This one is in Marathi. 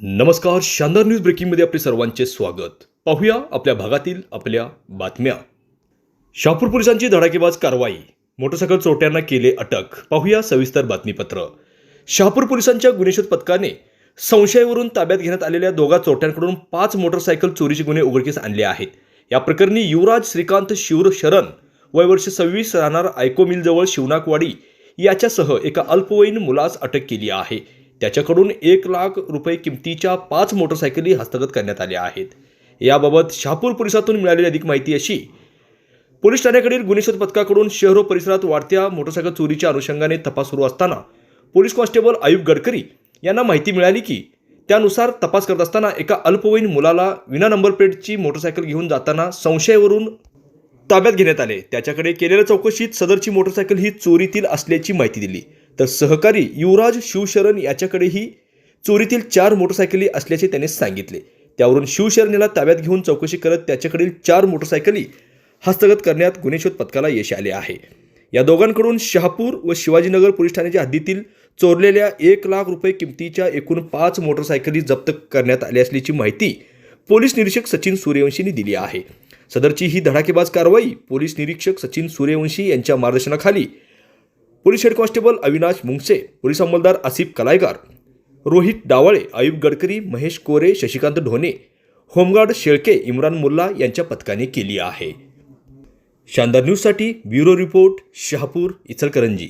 नमस्कार शानदार न्यूज ब्रेकिंगमध्ये आपले सर्वांचे स्वागत. पाहूया आपल्या भागातील आपल्या बातम्या. शहापूर पोलिसांची धडाकेबाज कारवाई. मोटरसायकल चोरट्यांना केले अटक. पाहूया सविस्तर बातमीपत्र. शहापूर पोलिसांच्या गुन्हेशोध पथकाने संशयावरून ताब्यात घेण्यात आलेल्या दोघा चोरट्यांकडून पाच मोटरसायकल चोरीचे गुन्हे उघडकीस आणले आहेत. या प्रकरणी युवराज श्रीकांत शिवर शरण वय वर्ष सव्वीस राहणार आयकोमिलजवळ शिवनाकवाडी याच्यासह एका अल्पवयीन मुलास अटक केली आहे. त्याच्याकडून एक लाख रुपये किमतीच्या पाच मोटरसायकली हस्तगत करण्यात आल्या आहेत. याबाबत शहापूर पोलिसातून मिळालेली अधिक माहिती अशी पोलीस ठाण्याकडील गुन्हेशोध पथकाकडून शहर व परिसरात वाढत्या मोटरसायकल चोरीच्या अनुषंगाने तपास सुरू असताना पोलीस कॉन्स्टेबल आयुब गडकरी यांना माहिती मिळाली की त्यानुसार तपास करत असताना एका अल्पवयीन मुलाला विना नंबर प्लेटची मोटरसायकल घेऊन जाताना संशयावरून ताब्यात घेण्यात आले. त्याच्याकडे केलेल्या चौकशीत सदरची मोटरसायकल ही चोरीतील असल्याची माहिती दिली. तर सहकारी युवराज शिवशरण याच्याकडेही चोरीतील चार मोटरसायकली असल्याचे त्याने सांगितले. त्यावरून शिवशरणीला ताब्यात घेऊन चौकशी करत त्याच्याकडील चार मोटरसायकली हस्तगत करण्यात गुन्हेशोध पथकाला यश आले आहे. या दोघांकडून शहापूर व शिवाजीनगर पोलीस ठाण्याच्या हद्दीतील चोरलेल्या एक लाख रुपये किमतीच्या एकूण पाच मोटरसायकली जप्त करण्यात आल्या असल्याची माहिती पोलीस निरीक्षक सचिन सूर्यवंशींनी दिली आहे. सदरची ही धडाकेबाज कारवाई पोलीस निरीक्षक सचिन सूर्यवंशी यांच्या मार्गदर्शनाखाली police head constable Avinash Mungase police अंमलदार Asif Kalaykar Rohit डावळे Ayub Gadkari Mahesh Kore Shashikant Dhone home guard Shelke Imran Mulla यांच्या पथकाने केली आहे. शानदार न्यूजसाठी ब्युरो रिपोर्ट शहापूर इचलकरंजी.